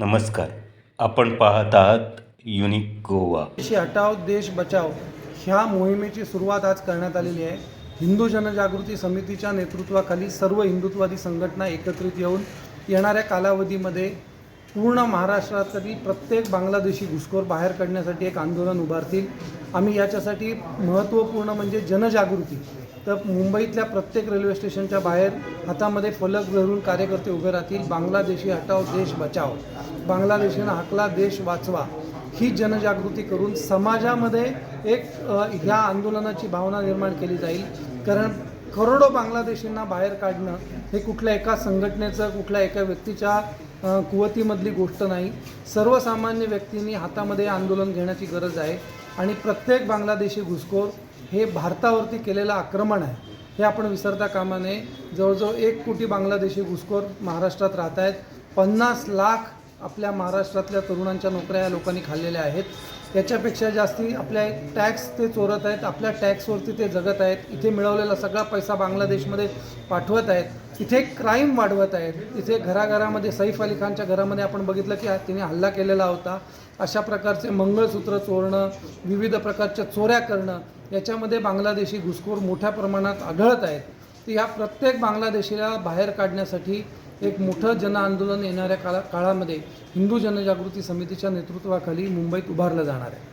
नमस्कार. आपण पाहत आहात युनिक गोवा देशी हटाव देश बचाव ह्या मोहिमेची सुरुवात आज करण्यात आलेली आहे. हिंदू जनजागृती समितीच्या नेतृत्वाखाली सर्व हिंदुत्वादी संघटना एकत्रित येऊन येणाऱ्या कालावधीमध्ये पूर्ण महाराष्ट्रातली प्रत्येक बांगलादेशी घुसखोर बाहेर काढण्यासाठी एक आंदोलन उभारतील. आम्ही याच्यासाठी महत्त्वपूर्ण म्हणजे जनजागृती. तर मुंबईतल्या प्रत्येक रेल्वे स्टेशनच्या बाहेर हातामध्ये फलक धरून कार्यकर्ते उभे राहतील. बांगलादेशी हटाव देश बचाव. बांगलादेशीनं हकला देश वाचवा. ही जनजागृती करून समाजामध्ये एक ह्या आंदोलनाची भावना निर्माण केली जाईल. कारण करोडो बांगलादेशींना बाहेर काढणं हे कुठल्या एका संघटनेचं कुठल्या एका व्यक्तीच्या कुवतीमधली गोष्ट नाही. सर्वसामान्य व्यक्तींनी हातामध्ये आंदोलन घेण्याची गरज आहे. आणि प्रत्येक बांगलादेशी घुसखोर हे भारतावरती केलेलं आक्रमण आहे हे आपण विसरता कामा नये. जवळजवळ एक कोटी बांगलादेशी घुसखोर महाराष्ट्रात राहत आहेत. पन्नास लाख आपल्या महाराष्ट्रातल्या तरुणांच्या नोकऱ्या या लोकांनी खाल्लेल्या आहेत. याच्यापेक्षा जास्ती आपल्या टॅक्स ते चोरत आहेत आपल्या टॅक्सवरती ते जगत आहेत. इथे मिळवलेला सगळा पैसा बांगलादेशमध्ये पाठवत आहेत. इथे क्राईम वाढवत आहेत. इथे घराघरामध्ये सैफ अली खानच्या घरामध्ये आपण बघितलं की तिने हल्ला केलेला होता. अशा प्रकारचे मंगळसूत्र चोरणं विविध प्रकारच्या चोऱ्या करणं याच्यामध्ये बांगलादेशी घुसखोर मोठ्या प्रमाणात आढळत आहेत. तर या प्रत्येक बांगलादेशीला बाहेर काढण्यासाठी एक मोठं जनआंदोलन येणाऱ्या काळा काळामध्ये हिंदू जनजागृती समितीच्या नेतृत्वाखाली मुंबईत उभारलं जाणार आहे.